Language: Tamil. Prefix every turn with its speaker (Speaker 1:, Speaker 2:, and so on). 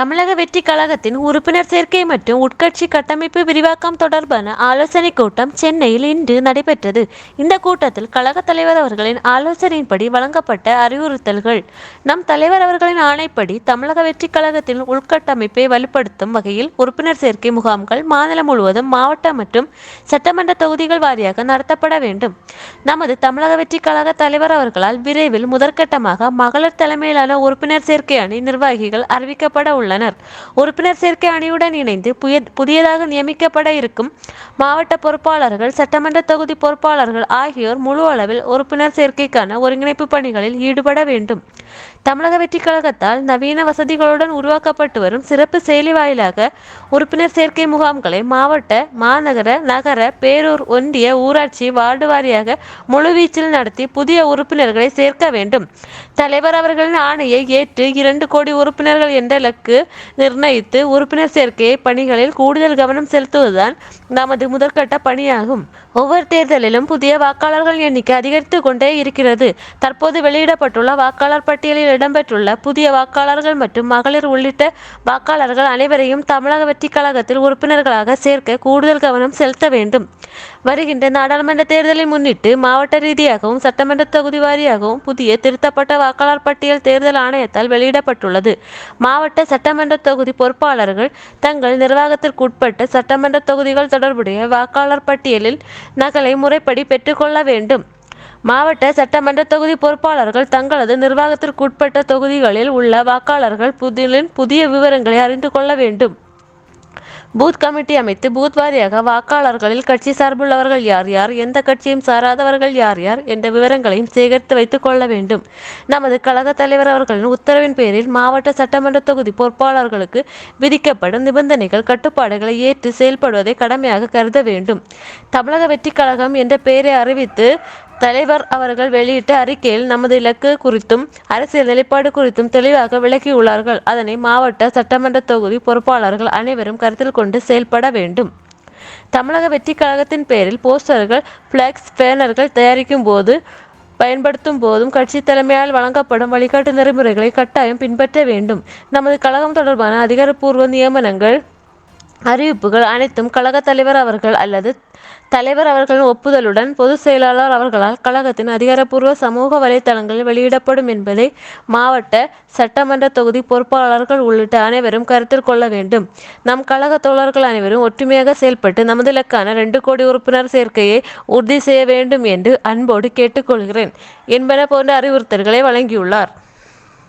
Speaker 1: தமிழக வெற்றி கழகத்தின் உறுப்பினர் சேர்க்கை மற்றும் உட்கட்சி கட்டமைப்பு விரிவாக்கம் தொடர்பான ஆலோசனைக் கூட்டம் சென்னையில் இன்று நடைபெற்றது. இந்த கூட்டத்தில் கழக தலைவர் அவர்களின் ஆலோசனையின்படி வழங்கப்பட்ட அறிவுறுத்தல்கள் நம் தலைவர் அவர்களின் ஆணைப்படி தமிழக வெற்றி கழகத்தின் உள்கட்டமைப்பை வலுப்படுத்தும் வகையில் உறுப்பினர் சேர்க்கை முகாம்கள் மாநிலம் முழுவதும் மாவட்ட மற்றும் சட்டமன்ற தொகுதிகள் வாரியாக நடத்தப்பட வேண்டும். நமது தமிழக வெற்றி கழக தலைவர் அவர்களால் விரைவில் முதற்கட்டமாக மகளிர் தலைமையிலான உறுப்பினர் சேர்க்கை அணி நிர்வாகிகள் அறிவிக்கப்பட உள்ளனர். உறுப்பினர் சேர்க்கை அணியுடன் இணைந்து புய- புதியதாக நியமிக்கப்பட இருக்கும் மாவட்ட பொறுப்பாளர்கள் சட்டமன்ற தொகுதி பொறுப்பாளர்கள் ஆகியோர் முழு அளவில் உறுப்பினர் சேர்க்கைக்கான ஒருங்கிணைப்பு பணிகளில் ஈடுபட வேண்டும். தமிழக வெற்றிக் கழகத்தால் நவீன வசதிகளுடன் உருவாக்கப்பட்டு வரும் சிறப்பு செயலி வாயிலாக உறுப்பினர் சேர்க்கை முகாம்களை மாவட்ட மாநகர நகர பேரூர் ஒன்றிய ஊராட்சி வார்டு வாரியாக முழுவீச்சில் நடத்தி புதிய உறுப்பினர்களை சேர்க்க வேண்டும். தலைவர் அவர்களின் ஆணையை ஏற்று இரண்டு கோடி உறுப்பினர்கள் என்ற இலக்கு நிர்ணயித்து உறுப்பினர் சேர்க்கை பணிகளில் கூடுதல் கவனம் செலுத்துவதுதான் நமது முதற்கட்ட பணியாகும். ஒவ்வொரு தேர்தலிலும் புதிய வாக்காளர்கள் எண்ணிக்கை அதிகரித்து கொண்டே இருக்கிறது. தற்போது வெளியிடப்பட்டுள்ள வாக்காளர் பட்டியலில் இடம்பெற்றுள்ள புதிய வாக்காளர்கள் மற்றும் மகளிர் உள்ளிட்ட வாக்காளர்கள் அனைவரையும் தமிழக வெற்றிக் கழகத்தில் உறுப்பினர்களாக சேர்க்க கூடுதல் கவனம் செலுத்த வேண்டும். வருகின்ற நாடாளுமன்ற தேர்தலை முன்னிட்டு மாவட்ட ரீதியாகவும் சட்டமன்ற தொகுதி வாரியாகவும் புதிய திருத்தப்பட்ட வாக்காளர் பட்டியல் தேர்தல் ஆணையத்தால் வெளியிடப்பட்டுள்ளது. மாவட்ட சட்டமன்ற தொகுதி பொறுப்பாளர்கள் தங்கள் நிர்வாகத்திற்குட்பட்ட சட்டமன்ற தொகுதிகள் தொடர்புடைய வாக்காளர் பட்டியலில் நகலை முறைப்படி பெற்றுக்கொள்ள வேண்டும். மாவட்ட சட்டமன்ற தொகுதி பொறுப்பாளர்கள் தங்களது நிர்வாகத்திற்குட்பட்ட தொகுதிகளில் உள்ள வாக்காளர்கள் புதிலின் புதிய விவரங்களை அறிந்து கொள்ள வேண்டும். பூத் கமிட்டி அமைத்து பூத் வாரியாக வாக்காளர்களில் கட்சி சார்புள்ளவர்கள் யார் யார் எந்த கட்சியும் சாராதவர்கள் யார் யார் என்ற விவரங்களையும் சேகரித்து வைத்துக் கொள்ள வேண்டும். நமது கழக தலைவர் அவர்களின் உத்தரவின் பேரில் மாவட்ட சட்டமன்ற தொகுதி பொறுப்பாளர்களுக்கு விதிக்கப்படும் நிபந்தனைகள் கட்டுப்பாடுகளை ஏற்று செயல்படுவதை கடமையாக கருத வேண்டும். தமிழக வெற்றி கழகம் என்ற பெயரை அறிவித்து தலைவர் அவர்கள் வெளியிட்ட அறிக்கையில் நமது இலக்கு குறித்தும் அரசியல் நிலைப்பாடு குறித்தும் தெளிவாக விளக்கியுள்ளார்கள். அதனை மாவட்ட சட்டமன்ற தொகுதி பொறுப்பாளர்கள் அனைவரும் கருத்தில் கொண்டு செயல்பட வேண்டும். தமிழக வெற்றி கழகத்தின் பெயரில் போஸ்டர்கள் பிளக்ஸ் பேனர்கள் தயாரிக்கும் போது பயன்படுத்தும் போதும் கட்சி தலைமையால் வழங்கப்படும் வழிகாட்டு நெறிமுறைகளை கட்டாயம் பின்பற்ற வேண்டும். நமது கழகம் தொடர்பான அதிகாரப்பூர்வ நியமனங்கள் அறிவிப்புகள் அனைத்தும் கழக தலைவர் அவர்கள் அல்லது தலைவர் அவர்களின் ஒப்புதலுடன் பொதுச் செயலாளர் அவர்களால் கழகத்தின் அதிகாரப்பூர்வ சமூக வலைத்தளங்களில் வெளியிடப்படும் என்பதை மாவட்ட சட்டமன்ற தொகுதி பொறுப்பாளர்கள் உள்ளிட்ட அனைவரும் கருத்தில் கொள்ள வேண்டும். நம் கழக தோழர்கள் அனைவரும் ஒற்றுமையாக செயல்பட்டு நமது இலக்கான ரெண்டு கோடி உறுப்பினர் சேர்க்கையை உறுதி செய்ய வேண்டும் என்று அன்போடு கேட்டுக்கொள்கிறேன். என்பன போன்ற அறிவுறுத்தல்களை வழங்கியுள்ளார்.